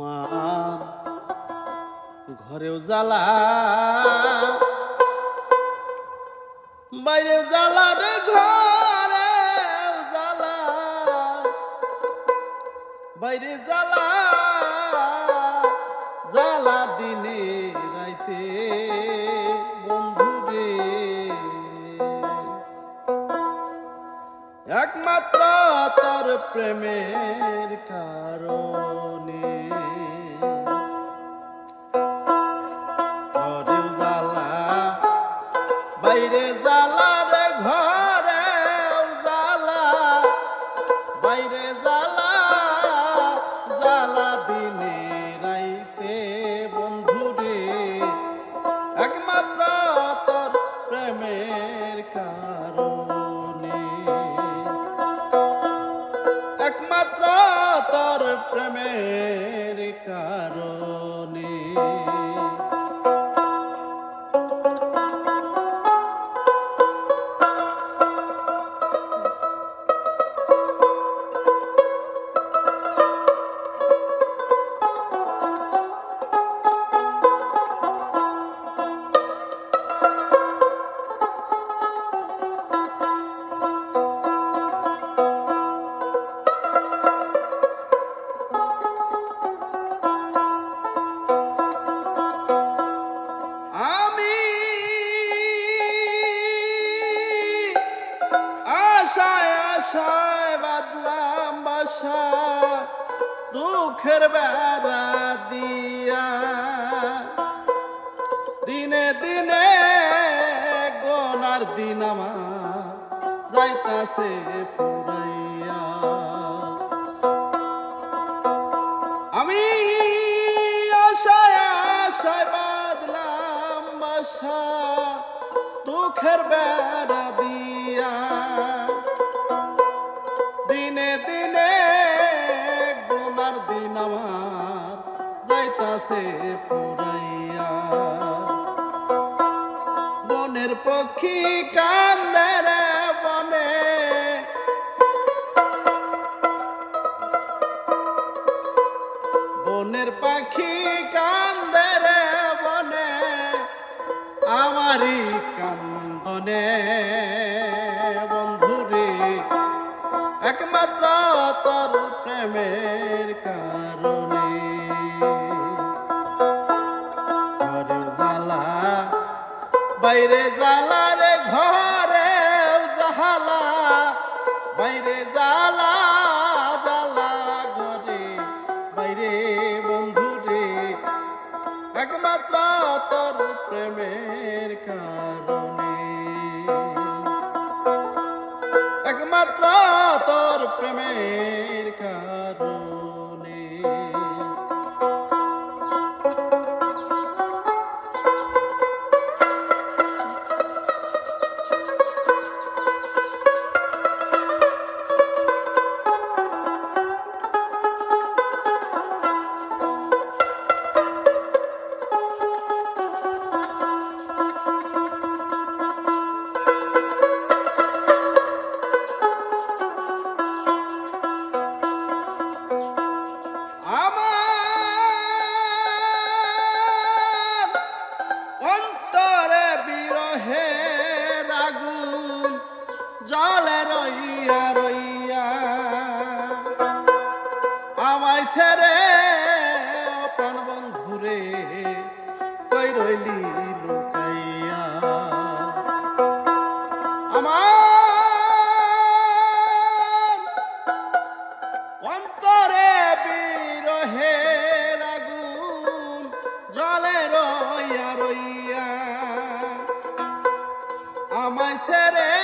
মা ঘরেও জ্বালা বাইরে জ্বালা রে ঘরে জ্বালা বাইরে জ্বালা জ্বালা দিনে, রাইতে, বন্ধু রে। একমাত্র তোর প্রেমের কারণে প্রেমের কারণে। বাসা দুঃখের বেড়া দিয়া। দিনে দিনে গোনার দিন আমার যাইতাছে পুরাইয়া। আমি আশায় আশায় বাদলাম বাসা দুঃখের বেড়া যাইতাছে পুরাইয়া। বনের পক্ষী কান্দে বনে বনের পাখি কান্দে বনে আমারই কান্দনে। বন্ধুরে, একমাত্র তোর প্রেমের কারণে। বাইরে জ্বালা রে ঘরে জাহালা বাইরে জ্বালা জালা ঘরে, বাইরে বন্ধু রে, একমাত্র তোর প্রেমের কারণে। একমাত্র তোর প্রেমের কারণে। আমায় ছেড়ে প্রাণ বন্ধুরে কই রইলি লুকাইয়া? আমার অন্তরে বিরহে আগুন জলে রইয়া রইয়া। আমায় ছেড়ে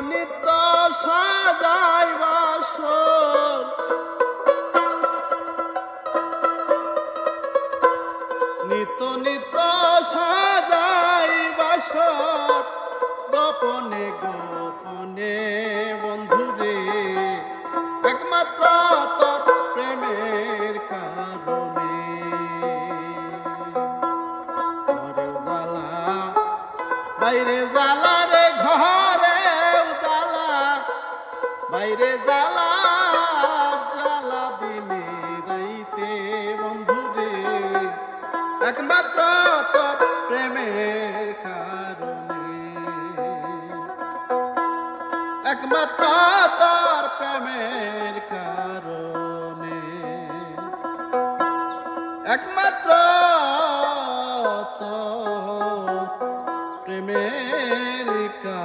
নিত্য সাজাই বাসর। নিত নিত সাজাই বাসর। গোপনে গোপনে বন্ধুরে একমাত্র রে জ্বালা জ্বালা দিনে রাইতে, বন্ধু রে। একমাত্র তোর প্রেমের কারণে। একমাত্র তোর প্রেমের কারণে। একমাত্র তোর প্রেমের কারণে।